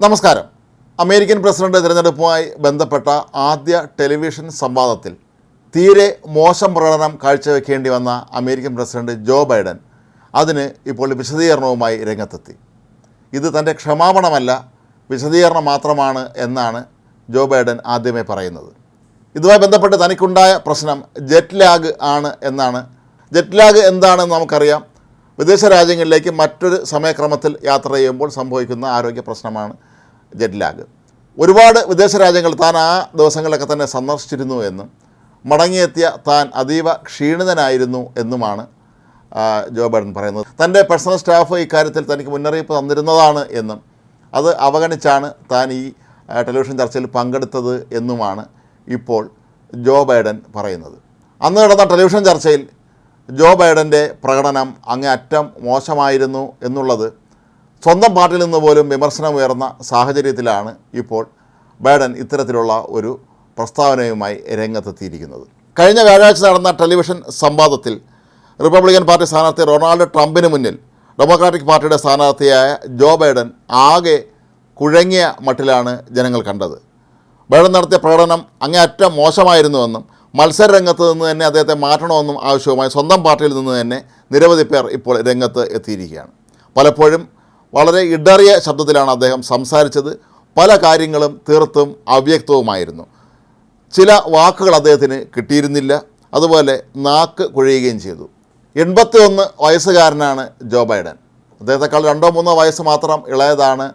നമസ്കാരം. American president തിരഞ്ഞെടുപ്പുമായി ബന്ധപ്പെട്ട ആദ്യ ടെലിവിഷൻ സംവാദത്തിൽ തീരെ മോശം പ്രകടനം കാഴ്ചവെക്കേണ്ടി വന്ന അമേരിക്കൻ പ്രസിഡന്റ് ജോ ബൈഡൻ അതിന് ഇപ്പോൾ വിശദീകരണവുമായി രംഗത്തെത്തി. ഇത് തന്റെ ക്ഷമാപണമല്ല വിശദീകരണം മാത്രമാണ് എന്നാണ് ജോ ബൈഡൻ ആദ്യമേ പറയുന്നത്. ഇതുമായി ബന്ധപ്പെട്ട് തനിക്കുണ്ടായ പ്രശ്നം ജെറ്റ് ലാഗ് ആണ് എന്നാണ്. ജെറ്റ് ലാഗ് എന്താണെന്ന് നമുക്കറിയാം. വിദേശ രാജ്യങ്ങളിലേക്ക് മറ്റൊരു സമയക്രമത്തിൽ യാത്ര ചെയ്യുമ്പോൾ സംഭവിക്കുന്ന ആരോഗ്യ പ്രശ്നമാണ് ജെറ്റ് ലാഗ് ഒരുപാട് വിദേശ രാജ്യങ്ങൾ താൻ ആ ദിവസങ്ങളിലൊക്കെ തന്നെ സന്ദർശിച്ചിരുന്നു എന്നും മടങ്ങിയെത്തിയ താൻ അതീവ ക്ഷീണിതനായിരുന്നു എന്നുമാണ് ജോ ബൈഡൻ പറയുന്നത്. തന്റെ പേഴ്സണൽ സ്റ്റാഫ് ഇക്കാര്യത്തിൽ തനിക്ക് മുന്നറിയിപ്പ് തന്നിരുന്നതാണ് എന്നും അത് അവഗണിച്ചാണ് താൻ ഈ ടെലിവിഷൻ ചർച്ചയിൽ പങ്കെടുത്തത് എന്നുമാണ് ഇപ്പോൾ ജോ ബൈഡൻ പറയുന്നത്. അന്ന് നടന്ന ടെലിവിഷൻ ചർച്ചയിൽ ജോ ബൈഡന്റെ പ്രകടനം അങ്ങേയറ്റം മോശമായിരുന്നു എന്നുള്ളത് സ്വന്തം പാർട്ടിയിൽ നിന്ന് പോലും വിമർശനം ഉയർന്ന സാഹചര്യത്തിലാണ് ഇപ്പോൾ ബൈഡൻ ഇത്തരത്തിലുള്ള ഒരു പ്രസ്താവനയുമായി രംഗത്തെത്തിയിരിക്കുന്നത്. കഴിഞ്ഞ വ്യാഴാഴ്ച നടന്ന ടെലിവിഷൻ സംവാദത്തിൽ റിപ്പബ്ലിക്കൻ പാർട്ടി സ്ഥാനാർത്ഥി റൊണാൾഡ് ട്രംപിന് മുന്നിൽ ഡെമോക്രാറ്റിക് പാർട്ടിയുടെ സ്ഥാനാർത്ഥിയായ ജോ ബൈഡൻ ആകെ കുഴങ്ങിയ മട്ടിലാണ് ജനങ്ങൾ കണ്ടത്. ബൈഡൻ നടത്തിയ പ്രകടനം അങ്ങേയറ്റം മോശമായിരുന്നുവെന്നും മത്സര രംഗത്ത് നിന്ന് തന്നെ അദ്ദേഹത്തെ മാറ്റണമെന്നും ആവശ്യവുമായി സ്വന്തം പാർട്ടിയിൽ നിന്ന് തന്നെ നിരവധി പേർ ഇപ്പോൾ രംഗത്ത് എത്തിയിരിക്കുകയാണ്. പലപ്പോഴും വളരെ ഇടറിയ ശബ്ദത്തിലാണ് അദ്ദേഹം സംസാരിച്ചത്. പല കാര്യങ്ങളും തീർത്തും അവ്യക്തവുമായിരുന്നു. ചില വാക്കുകൾ അദ്ദേഹത്തിന് കിട്ടിയിരുന്നില്ല. അതുപോലെ നാക്ക് കുഴയുകയും ചെയ്തു. എൺപത്തി ഒന്ന് വയസ്സുകാരനാണ് ജോ ബൈഡൻ. അദ്ദേഹത്തെക്കാൾ രണ്ടോ മൂന്നോ വയസ്സ് മാത്രം ഇളയതാണ്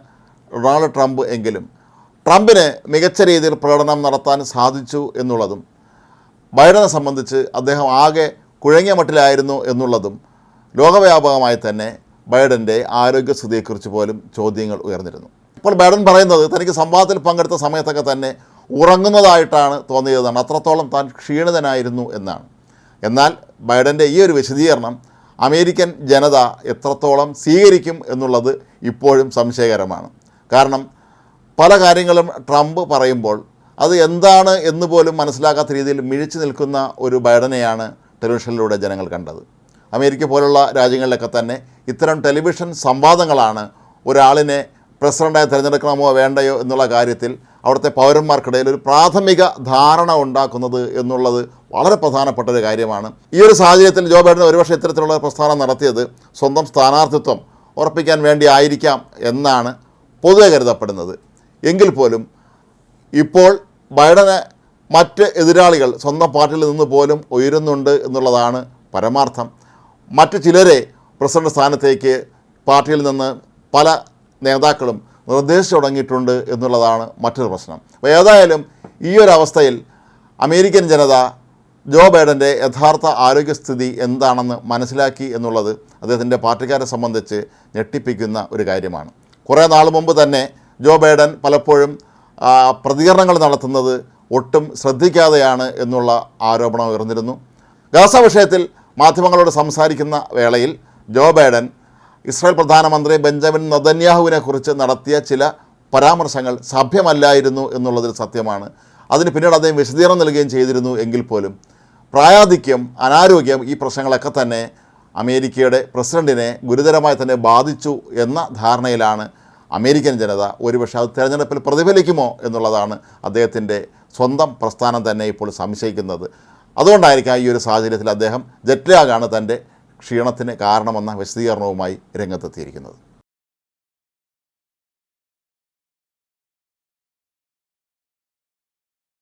ഡൊണാൾഡ് ട്രംപ് എങ്കിലും ട്രംപിന് മികച്ച രീതിയിൽ പ്രകടനം നടത്താൻ സാധിച്ചു എന്നുള്ളതും ബൈഡനെ സംബന്ധിച്ച് അദ്ദേഹം ആകെ കുഴങ്ങിയ മട്ടിലായിരുന്നു എന്നുള്ളതും ലോകവ്യാപകമായി തന്നെ ബൈഡന്റെ ആരോഗ്യസ്ഥിതിയെക്കുറിച്ച് പോലും ചോദ്യങ്ങൾ ഉയർന്നിരുന്നു. ഇപ്പോൾ ബൈഡൻ പറയുന്നത് തനിക്ക് സംവാദത്തിൽ പങ്കെടുത്ത സമയത്തൊക്കെ തന്നെ ഉറങ്ങുന്നതായിട്ടാണ് തോന്നിയതാണ് അത്രത്തോളം താൻ ക്ഷീണിതനായിരുന്നു എന്നാണ്. എന്നാൽ ബൈഡന്റെ ഈ ഒരു വിശദീകരണം അമേരിക്കൻ ജനത എത്രത്തോളം സ്വീകരിക്കും എന്നുള്ളത് ഇപ്പോഴും സംശയകരമാണ്. കാരണം പല കാര്യങ്ങളും ട്രംപ് പറയുമ്പോൾ അത് എന്താണ് എന്ന് പോലും മനസ്സിലാക്കാത്ത രീതിയിൽ മിഴിച്ചു നിൽക്കുന്ന ഒരു ബൈഡനെയാണ് ടെലിവിഷനിലൂടെ ജനങ്ങൾ കണ്ടത്. അമേരിക്ക പോലുള്ള രാജ്യങ്ങളിലൊക്കെ തന്നെ ഇത്തരം ടെലിവിഷൻ സംവാദങ്ങളാണ് ഒരാളിനെ പ്രസിഡന്റായി തിരഞ്ഞെടുക്കണമോ വേണ്ടയോ എന്നുള്ള കാര്യത്തിൽ അവിടുത്തെ പൗരന്മാർക്കിടയിൽ ഒരു പ്രാഥമിക ധാരണ ഉണ്ടാക്കുന്നത് എന്നുള്ളത് വളരെ പ്രധാനപ്പെട്ട ഒരു കാര്യമാണ്. ഈ ഒരു സാഹചര്യത്തിൽ ജോ ബൈഡൻ ഒരുപക്ഷെ ഇത്തരത്തിലുള്ള പ്രസ്ഥാനം നടത്തിയത് സ്വന്തം സ്ഥാനാർത്ഥിത്വം ഉറപ്പിക്കാൻ വേണ്ടി ആയിരിക്കാം എന്നാണ് പൊതുവെ കരുതപ്പെടുന്നത്. എങ്കിൽ പോലും ഇപ്പോൾ ബൈഡനെ മറ്റ് എതിരാളികൾ സ്വന്തം പാർട്ടിയിൽ നിന്ന് പോലും ഉയരുന്നുണ്ട് എന്നുള്ളതാണ് പരമാർത്ഥം. മറ്റ് ചിലരെ പ്രസിഡന്റ് സ്ഥാനത്തേക്ക് പാർട്ടിയിൽ നിന്ന് പല നേതാക്കളും നിർദ്ദേശിച്ചു തുടങ്ങിയിട്ടുണ്ട് എന്നുള്ളതാണ് മറ്റൊരു പ്രശ്നം. അപ്പോൾ ഏതായാലും ഈ ഒരു അവസ്ഥയിൽ അമേരിക്കൻ ജനത ജോ ബൈഡന്റെ യഥാർത്ഥ ആരോഗ്യസ്ഥിതി എന്താണെന്ന് മനസ്സിലാക്കി എന്നുള്ളത് അദ്ദേഹത്തിന്റെ പാർട്ടിക്കാരെ സംബന്ധിച്ച് ഞെട്ടിപ്പിക്കുന്ന ഒരു കാര്യമാണ്. കുറേ നാൾ മുമ്പ് തന്നെ ജോ ബൈഡൻ പലപ്പോഴും പ്രതികരണങ്ങൾ നടത്തുന്നത് ഒട്ടും ശ്രദ്ധിക്കാതെയാണ് എന്നുള്ള ആരോപണം ഉയർന്നിരുന്നു. ഗാസ വിഷയത്തിൽ മാധ്യമങ്ങളോട് സംസാരിക്കുന്ന വേളയിൽ ജോ ബൈഡൻ ഇസ്രായേൽ പ്രധാനമന്ത്രി ബെഞ്ചമിൻ നദന്യാഹുവിനെ കുറിച്ച് നടത്തിയ ചില പരാമർശങ്ങൾ സഭ്യമല്ലായിരുന്നു എന്നുള്ളതിൽ സത്യമാണ്. അതിന് പിന്നീട് അദ്ദേഹം വിശദീകരണം നൽകുകയും ചെയ്തിരുന്നു എങ്കിൽ പോലും. പ്രായാധിക്യം അനാരോഗ്യം ഈ പ്രശ്നങ്ങളൊക്കെ തന്നെ അമേരിക്കയുടെ പ്രസിഡന്റിനെ ഗുരുതരമായി തന്നെ ബാധിച്ചു എന്ന ധാരണയിലാണ് അമേരിക്കൻ ജനത ഒരുപക്ഷെ അത് തിരഞ്ഞെടുപ്പിൽ പ്രതിഫലിക്കുമോ എന്നുള്ളതാണ് അദ്ദേഹത്തിന്റെ സ്വന്തം പ്രസ്ഥാനം തന്നെ ഇപ്പോൾ സംശയിക്കുന്നത്. അതുകൊണ്ടായിരിക്കാം ഈ ഒരു സാഹചര്യത്തിൽ അദ്ദേഹം ജെറ്റ്ലാഗാണ് തന്റെ ക്ഷീണത്തിന് കാരണമെന്ന വിശദീകരണവുമായി രംഗത്തെത്തിയിരിക്കുന്നത്.